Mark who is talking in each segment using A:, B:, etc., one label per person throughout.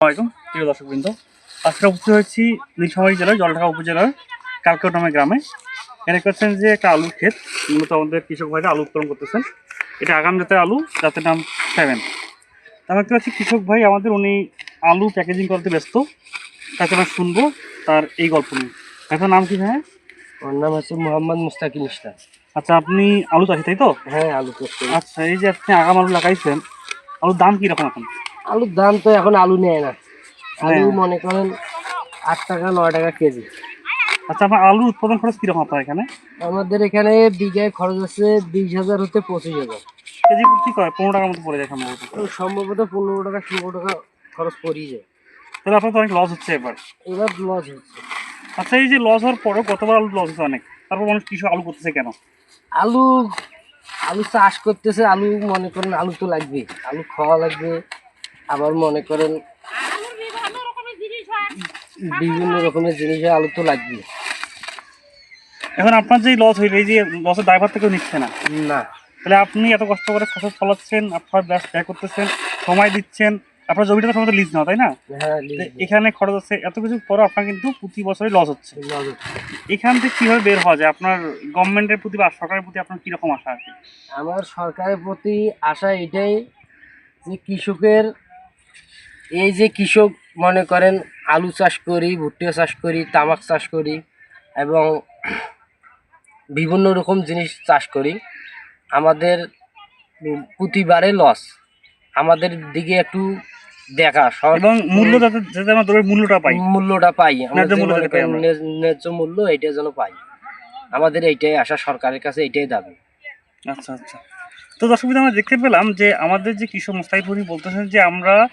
A: আসসালামাইকুম প্রিয় দর্শকবৃন্দ। আজকে উপস্থিত হয়েছি নীলফামারী জেলার জলঢাকা উপজেলার কালকেট নামে গ্রামে। এখানে করছেন যে একটা আলুর ক্ষেত। মূলত আমাদের কৃষক ভাইরা আলু উৎপাদন করতেছেন। এটা আগাম জাতের আলু যাতে নাম সেভেন। আমি দেখতে পাচ্ছি কৃষক ভাই আমাদের উনি আলু প্যাকেজিং করতে ব্যস্ত। তাকে আমরা শুনব তার এই গল্প নিয়ে। এখন নাম কি ভাই
B: আমার নাম হচ্ছে মোহাম্মদ মুস্তাকিম ইসলাম।
A: আচ্ছা আপনি আলু চাষি তাই তো?
B: হ্যাঁ আলু
A: আচ্ছা এই যে আপনি আগাম আলু লাগাইছেন আলুর দাম কীরকম এখন?
B: আলুর দাম তো এখন আলু নেয় না। আলু মনে করেন আট টাকা নয় টাকা কেজি।
A: আচ্ছা আপনার আলুর উৎপাদন খরচ কীরকম আপনার এখানে?
B: আমাদের এখানে বিঘায় খরচ আছে বিশ হাজার হতে পঁচিশ হাজার।
A: কেজি প্রতি কয়? পনেরো টাকার মতো পড়ে যায় সম্ভবত।
B: সম্ভবত পনেরো টাকা ষোলো টাকা খরচ পড়িয়ে যায়।
A: তাহলে আপনার তো অনেক লস হচ্ছে এবার।
B: এবার লস হচ্ছে।
A: আচ্ছা এই যে লস হওয়ার পরেও কতবার আলু লস হচ্ছে অনেক। তারপর মানুষ কিছু আলু করতেছে কেন?
B: আলু আলু চাষ করতেছে আলু মনে করেন আলু তো লাগবে আলু খাওয়া লাগবে আবার মনে করেন বিভিন্ন রকমের জিনিস হয়, আলু তো লাগবে
A: এখন আপনার যে লস হইল এই যে লসের ড্রাইভার থেকেও নিচ্ছে না।
B: না।
A: তাহলে আপনি এত কষ্ট করে ফসল ফলাচ্ছেন আপনার ব্যাস ব্যয় করতেছেন সময় দিচ্ছেন আপনার জমিটা তো সময় লিজ না তাই না?
B: হ্যাঁ
A: এখানে খরচ আছে এত কিছু পরও আপনার কিন্তু প্রতি বছরই লস হচ্ছে।
B: লস হচ্ছে।
A: এখান থেকে কীভাবে বের হওয়া যায়? আপনার গভর্নমেন্টের প্রতি বা সরকারের প্রতি আপনার কীরকম আশা আছে?
B: আমার সরকারের প্রতি আশা এটাই যে কৃষকের এই যে কৃষক মনে করেন আলু চাষ করি ভুট্টা চাষ করি তামাক চাষ করি এবং বিভিন্ন রকম জিনিস চাষ করি আমাদের প্রতিবারে লস আমাদের দিকে একটু দেখা
A: এবং মূল্য যাতে যাতে আমরা দ্রব্যের মূল্যটা পাই।
B: মূল্যটা পাই।
A: ন্যায্য মূল্য
B: এইটা যেন পাই। আমাদের এইটাই আশা সরকারের কাছে এইটাই দাবি।
A: আচ্ছা আচ্ছা। তো দর্শক আমরা দেখতে পেলাম যে আমাদের যে কৃষক উনি বলতেছেন যে আমরা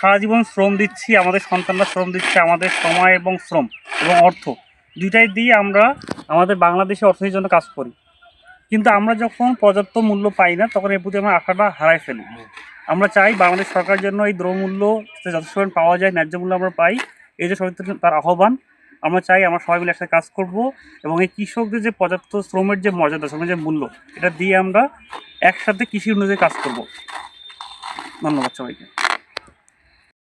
A: সারা জীবন শ্রম দিচ্ছি, আমাদের সন্তানরা শ্রম দিচ্ছে, আমাদের সময় এবং শ্রম এবং অর্থ। দুইটাই দিয়ে আমরা আমাদের বাংলাদেশে অর্থনীতির জন্য কাজ করি। কিন্তু আমরা যখন পর্যাপ্ত মূল্য পাই না, তখন এর প্রতি আমরা আশাটা হারাই ফেলি। আমরা চাই বাংলাদেশ সরকারের জন্য এই দ্রব্যমূল্য যথেষ্ট পাওয়া যায়, ন্যায্য মূল্য আমরা পাই, এই যে সবাই তার আহ্বান, আমরা চাই আমরা সবাই মিলে একসাথে কাজ করব এবং এই কৃষকদের যে পর্যাপ্ত শ্রমের যে মর্যাদা, শ্রমের যে মূল্য, এটা দিয়ে আমরা একসাথে কৃষি উন্নতির কাজ করব। ধন্যবাদ সবাইকে।